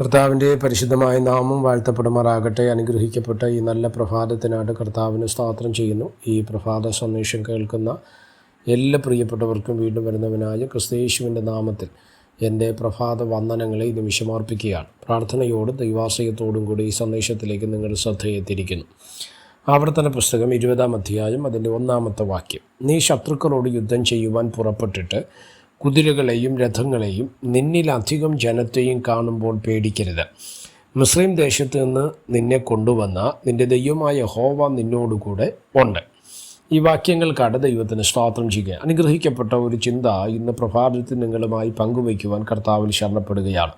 കർത്താവിന്റെ പരിശുദ്ധമായ നാമം വാഴ്ത്തപ്പെടുമാറാകട്ടെ. അനുഗ്രഹിക്കപ്പെട്ട ഈ നല്ല പ്രഭാതത്തിനായിട്ട് കർത്താവിന് സ്തോത്രം ചെയ്യുന്നു. ഈ പ്രഭാത സന്ദേശം കേൾക്കുന്ന എല്ലാ പ്രിയപ്പെട്ടവർക്കും വീണ്ടും വരുന്നവനായ ക്രിസ്തേശുവിന്റെ നാമത്തിൽ എന്റെ പ്രഭാത വന്ദനങ്ങളെ നിമിഷമാർപ്പിക്കുകയാണ് പ്രാർത്ഥനയോടും ദൈവാശ്രയത്തോടും കൂടി ഈ സന്ദേശത്തിലേക്ക് നിങ്ങളുടെ ശ്രദ്ധയെത്തിയിരിക്കുന്നു. ആവർത്തന പുസ്തകം ഇരുപതാം അധ്യായം അതിന്റെ ഒന്നാമത്തെ വാക്യം. നീ ശത്രുക്കളോട് യുദ്ധം ചെയ്യുവാൻ പുറപ്പെട്ടിട്ട് കുതിരകളെയും രഥങ്ങളെയും നിന്നിലധികം ജനത്തെയും കാണുമ്പോൾ പേടിക്കരുത്. മുസ്ലിം ദേശത്ത് നിന്ന് നിന്നെ കൊണ്ടുവന്ന നിന്റെ ദൈവമായ ഹോവ നിന്നോടുകൂടെ ഉണ്ട്. ഈ വാക്യങ്ങൾക്കാണ് ദൈവത്തിന് സ്തോത്രം ചെയ്യുക. അനുഗ്രഹിക്കപ്പെട്ട ഒരു ചിന്ത ഇന്ന് പ്രഭാതത്തിൽ നിങ്ങളുമായി പങ്കുവയ്ക്കുവാൻ കർത്താവിൽ ശരണപ്പെടുകയാണ്.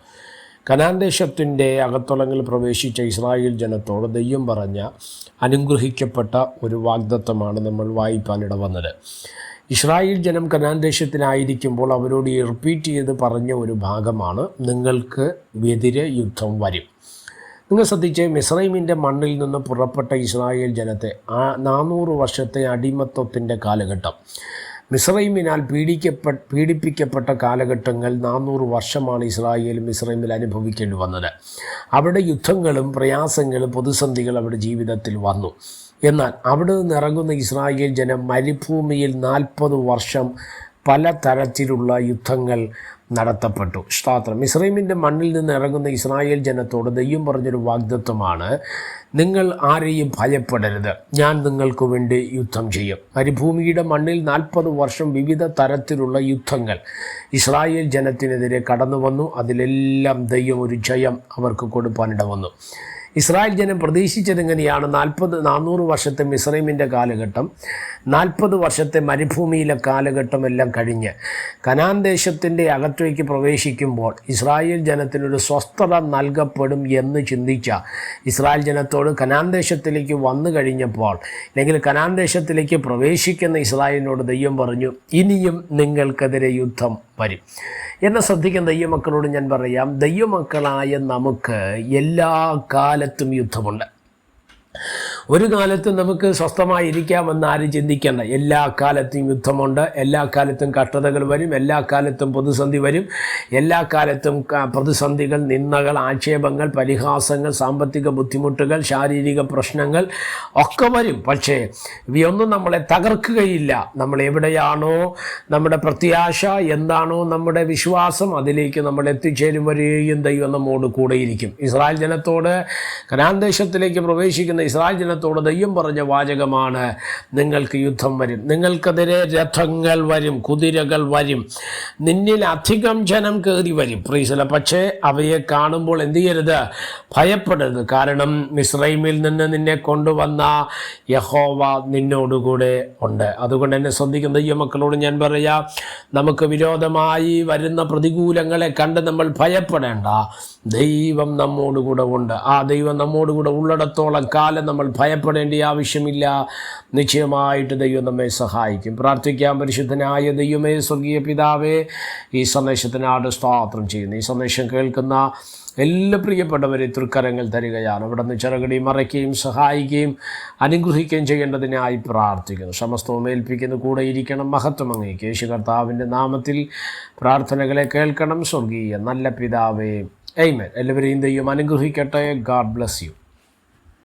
കനാൻ ദേശത്തിന്റെ അകത്തളങ്ങളിൽ പ്രവേശിച്ച ഇസ്രായേൽ ജനത്തോട് ദൈവം പറഞ്ഞ അനുഗ്രഹിക്കപ്പെട്ട ഒരു വാഗ്ദത്വമാണ് നമ്മൾ വായിപ്പാനിട വന്നത്. ഇസ്രായേൽ ജനം കനാൻ ദേശത്തിനായിരിക്കുമ്പോൾ അവരോട് ഈ റിപ്പീറ്റ് ചെയ്ത് പറഞ്ഞ ഒരു ഭാഗമാണ് നിങ്ങൾക്ക് എതിരെ യുദ്ധം വരും. നിങ്ങൾ ശ്രദ്ധിച്ച് മിസ്രൈമിന്റെ മണ്ണിൽ നിന്ന് പുറപ്പെട്ട ഇസ്രായേൽ ജനത്തെ ആ നാനൂറ് വർഷത്തെ അടിമത്വത്തിന്റെ കാലഘട്ടം. മിസ്രൈമിനാൽ പീഡിക്കപ്പെ പീഡിപ്പിക്കപ്പെട്ട കാലഘട്ടങ്ങൾ നാനൂറ് വർഷമാണ് ഇസ്രായേൽ മിസ്രൈമിൽ അനുഭവിക്കേണ്ടി വന്നത്. അവിടെ യുദ്ധങ്ങളും പ്രയാസങ്ങളും പ്രതിസന്ധികൾ അവിടെ ജീവിതത്തിൽ വന്നു. എന്നാൽ അവിടെ നിന്ന് ഇറങ്ങുന്ന ഇസ്രായേൽ ജനം മരുഭൂമിയിൽ നാൽപ്പത് വർഷം പല തരത്തിലുള്ള യുദ്ധങ്ങൾ നടത്തപ്പെട്ടു. സ്തോത്രം. ഇസ്രൈമിന്റെ മണ്ണിൽ നിന്ന് ഇറങ്ങുന്ന ഇസ്രായേൽ ജനത്തോട് ദൈവം പറഞ്ഞൊരു വാഗ്ദത്വമാണ് നിങ്ങൾ ആരെയും ഭയപ്പെടരുത്. ഞാൻ നിങ്ങൾക്ക് വേണ്ടി യുദ്ധം ചെയ്യും. മരുഭൂമിയുടെ മണ്ണിൽ നാൽപ്പത് വർഷം വിവിധ തരത്തിലുള്ള യുദ്ധങ്ങൾ ഇസ്രായേൽ ജനത്തിനെതിരെ കടന്നു വന്നു അതിലെല്ലാം ദൈവം ഒരു ജയം അവർക്ക് കൊടുപ്പാനിട വന്നു ഇസ്രായേൽ ജനം പ്രതീക്ഷിച്ചത് എങ്ങനെയാണ് നാൽപ്പത് നാനൂറ് വർഷത്തെ മിസ്രൈമിന്റെ കാലഘട്ടം നാൽപ്പത് വർഷത്തെ മരുഭൂമിയിലെ കാലഘട്ടം എല്ലാം കഴിഞ്ഞ് കനാൻ ദേശത്തിന്റെ അകത്തേക്ക് പ്രവേശിക്കുമ്പോൾ ഇസ്രായേൽ ജനത്തിനൊരു സ്വസ്ഥത നൽകപ്പെടും എന്ന് ചിന്തിച്ച ഇസ്രായേൽ ജനത്തോട് കനാൻ ദേശത്തിലേക്ക് വന്നു കഴിഞ്ഞപ്പോൾ അല്ലെങ്കിൽ കനാൻ ദേശത്തിലേക്ക് പ്രവേശിക്കുന്ന ഇസ്രായേലിനോട് ദൈവം പറഞ്ഞു ഇനിയും നിങ്ങൾക്കെതിരെ യുദ്ധം വരും. എന്നെ ശ്രദ്ധിക്കുന്ന ദൈവമക്കളോട് ഞാൻ പറയാം. ദൈവമക്കളായ നമുക്ക് എല്ലാ കാലത്തും യുദ്ധമുണ്ട്. ഒരു കാലത്തും നമുക്ക് സ്വസ്ഥമായിരിക്കാമെന്ന് ആരും ചിന്തിക്കേണ്ട. എല്ലാ കാലത്തും യുദ്ധമുണ്ട്. എല്ലാ കാലത്തും കഷ്ടതകൾ വരും. എല്ലാ കാലത്തും പ്രതിസന്ധി വരും. എല്ലാ കാലത്തും പ്രതിസന്ധികൾ നിന്നകൾ ആക്ഷേപങ്ങൾ പരിഹാസങ്ങൾ സാമ്പത്തിക ബുദ്ധിമുട്ടുകൾ ശാരീരിക പ്രശ്നങ്ങൾ ഒക്കെ വരും. പക്ഷേ ഇവയൊന്നും നമ്മളെ തകർക്കുകയില്ല. നമ്മൾ എവിടെയാണോ നമ്മുടെ പ്രത്യാശ എന്താണോ നമ്മുടെ വിശ്വാസം അതിലേക്ക് നമ്മൾ എത്തിച്ചേരും വരെയും ദൈവം നമ്മോട് കൂടെയിരിക്കും. ഇസ്രായേൽ ജനത്തോട് കനാന്തേശത്തിലേക്ക് പ്രവേശിക്കുന്ന ഇസ്രായേൽ ദൈവം പറഞ്ഞ വാചകമാണ്. നിങ്ങൾക്ക് യുദ്ധം വരും. നിങ്ങൾക്കെതിരെ രഥങ്ങൾ വരും കുതിരകൾ വരും. നിന്നിൽ അധികം ജനം കയറി വരും. പ്രീസല പക്ഷേ അവയെ കാണുമ്പോൾ എന്ത് ചെയ്യരുത്? ഭയപ്പെടരുത്. കാരണം മിസ്രൈമിൽ നിന്ന് നിന്നെ കൊണ്ടുവന്ന യഹോവ നിന്നോടുകൂടെ ഉണ്ട്. അതുകൊണ്ട് എന്നെ ശ്രദ്ധിക്കുന്ന ദൈവമക്കളോട് ഞാൻ പറയാം നമുക്ക് വിരോധമായി വരുന്ന പ്രതികൂലങ്ങളെ കണ്ട് നമ്മൾ ഭയപ്പെടേണ്ട. ദൈവം നമ്മോടുകൂടെ ഉണ്ട്. ആ ദൈവം നമ്മോടുകൂടെ ഉള്ളിടത്തോളം കാലം നമ്മൾ ഭയപ്പെടേണ്ട ആവശ്യമില്ല. നിശ്ചയമായിട്ട് ദൈവം നമ്മെ സഹായിക്കും. പ്രാർത്ഥിക്കാൻ പരിശുദ്ധനായ ദൈവമേ സ്വർഗീയ പിതാവേ ഈ സന്ദേശത്തിനാട് സ്തോത്രം ചെയ്യുന്നു. ഈ സന്ദേശം കേൾക്കുന്ന എല്ലാ പ്രിയപ്പെട്ടവരെ തൃക്കരങ്ങൾ തരികയാണ്. അവിടെ നിന്ന് ചിറകടി മറയ്ക്കുകയും സഹായിക്കുകയും അനുഗ്രഹിക്കുകയും ചെയ്യേണ്ടതിനായി പ്രാർത്ഥിക്കുന്നു. സമസ്തവും ഏൽപ്പിക്കുന്ന കൂടെ ഇരിക്കണം. മഹത്വം അങ്ങേക്ക്. യേശു കർത്താവിന്റെ നാമത്തിൽ പ്രാർത്ഥനകളെ കേൾക്കണം. സ്വർഗീയ നല്ല പിതാവേ എയ്മൻ എല്ലാവരെയും ദൈവം അനുഗ്രഹിക്കട്ടെ. God bless you.